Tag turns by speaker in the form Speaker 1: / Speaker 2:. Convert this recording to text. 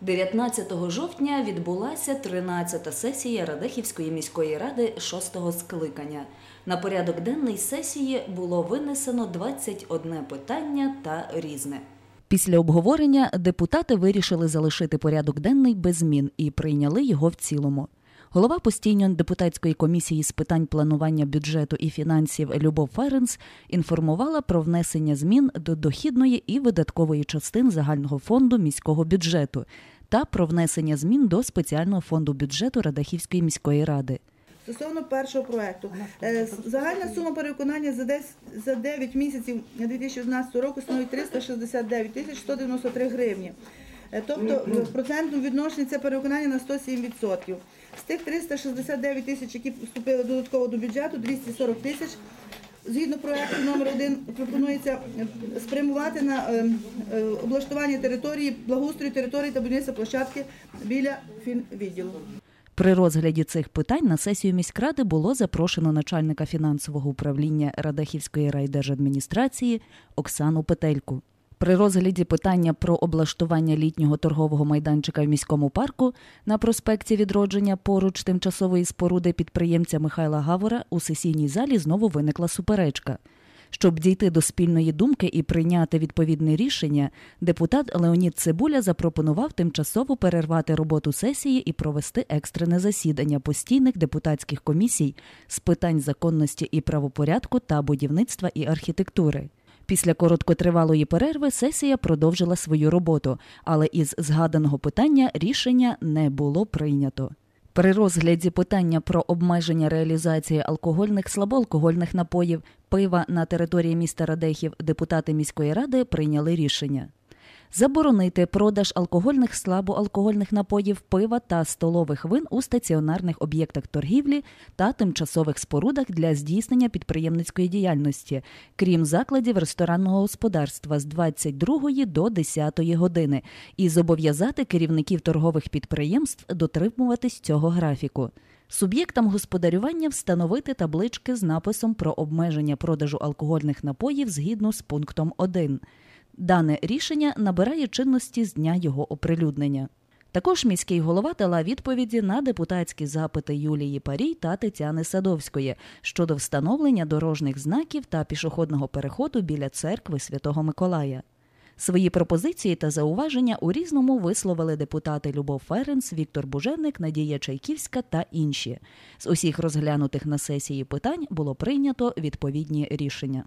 Speaker 1: 19 жовтня відбулася 13-та сесія Радехівської міської ради 6-го скликання. На порядок денний сесії було винесено 21 питання та різне. Після обговорення депутати вирішили залишити порядок денний без змін і прийняли його в цілому. Голова постійної депутатської комісії з питань планування бюджету і фінансів Любов Ференс інформувала про внесення змін до дохідної і видаткової частин загального фонду міського бюджету та про внесення змін до спеціального фонду бюджету Радахівської міської ради.
Speaker 2: Стосовно першого проекту, Е, загальна сума перевиконання за 10 за 9 місяців 2011 року становить 369 тисяч 193 гривні. Е, Тобто в процентному відношенні це перевиконання на 107%. З тих 369 тисяч, які вступили додатково до бюджету, 240 тисяч Згідно проекту номер 1 пропонується е, спрямувати на е, е, облаштування території, благоустрою території та будівництва площадки біля фінвідділу.
Speaker 1: При розгляді цих питань на сесію міськради було запрошено начальника фінансового управління Радахівської райдержадміністрації Оксану Петельку. При розгляді питання про облаштування літнього торгового майданчика в міському парку на проспекті відродження поруч тимчасової споруди підприємця Михайла Гавора у сесійній залі знову виникла суперечка. Щоб дійти до спільної думки і прийняти відповідне рішення, депутат Леонід Цибуля запропонував тимчасово перервати роботу сесії і провести екстрене засідання постійних депутатських комісій з питань законності і правопорядку та будівництва і архітектури. Після короткотривалої перерви сесія продовжила свою роботу, але із згаданого питання рішення не було прийнято. При розгляді питання про обмеження реалізації алкогольних слабоалкогольних напоїв пива на території міста Радехів депутати міської ради прийняли рішення. Заборонити продаж алкогольних слабоалкогольних напоїв, пива та столових вин у стаціонарних об'єктах торгівлі та тимчасових спорудах для здійснення підприємницької діяльності, крім закладів ресторанного господарства з 22 до 10 години, і зобов'язати керівників торгових підприємств дотримуватись цього графіку. Суб'єктам господарювання встановити таблички з написом про обмеження продажу алкогольних напоїв згідно з пунктом 1. Дане рішення набирає чинності з дня його оприлюднення. Також міський голова дала відповіді на депутатські запити Юлії Парій та Тетяни Садовської щодо встановлення дорожніх знаків та пішохідного переходу біля церкви Святого Миколая. Свої пропозиції та зауваження у різному висловили депутати Любов Ференс, Віктор Буженик, Надія Чайківська та інші. З усіх розглянутих на сесії питань було прийнято відповідні рішення.